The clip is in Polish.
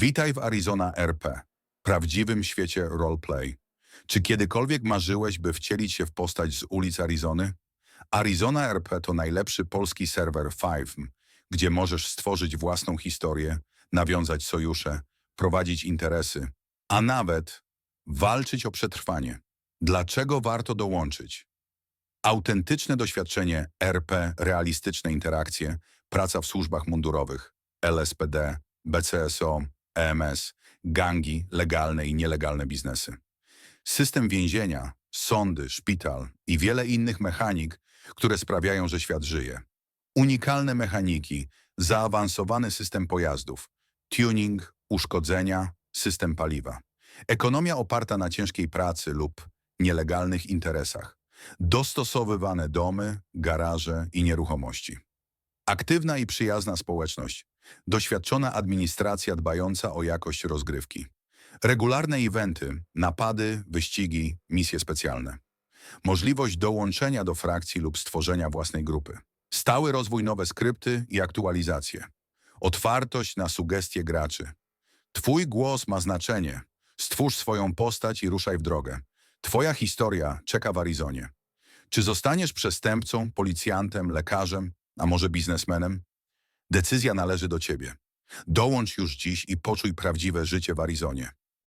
Witaj w Arizona RP, prawdziwym świecie roleplay. Czy kiedykolwiek marzyłeś, by wcielić się w postać z ulic Arizony? Arizona RP to najlepszy polski serwer Five, gdzie możesz stworzyć własną historię, nawiązać sojusze, prowadzić interesy, a nawet walczyć o przetrwanie. Dlaczego warto dołączyć? Autentyczne doświadczenie RP, realistyczne interakcje, praca w służbach mundurowych, LSPD, BCSO, EMS, gangi, legalne i nielegalne biznesy. System więzienia, sądy, szpital i wiele innych mechanik, które sprawiają, że świat żyje. Unikalne mechaniki, zaawansowany system pojazdów, tuning, uszkodzenia, system paliwa. Ekonomia oparta na ciężkiej pracy lub nielegalnych interesach. Dostosowywane domy, garaże i nieruchomości. Aktywna i przyjazna społeczność. Doświadczona administracja dbająca o jakość rozgrywki. Regularne eventy, napady, wyścigi, misje specjalne. Możliwość dołączenia do frakcji lub stworzenia własnej grupy. Stały rozwój nowe skrypty i aktualizacje. Otwartość na sugestie graczy. Twój głos ma znaczenie. Stwórz swoją postać i ruszaj w drogę. Twoja historia czeka w Arizonie. Czy zostaniesz przestępcą, policjantem, lekarzem, a może biznesmenem? Decyzja należy do ciebie. Dołącz już dziś i poczuj prawdziwe życie w Arizonie.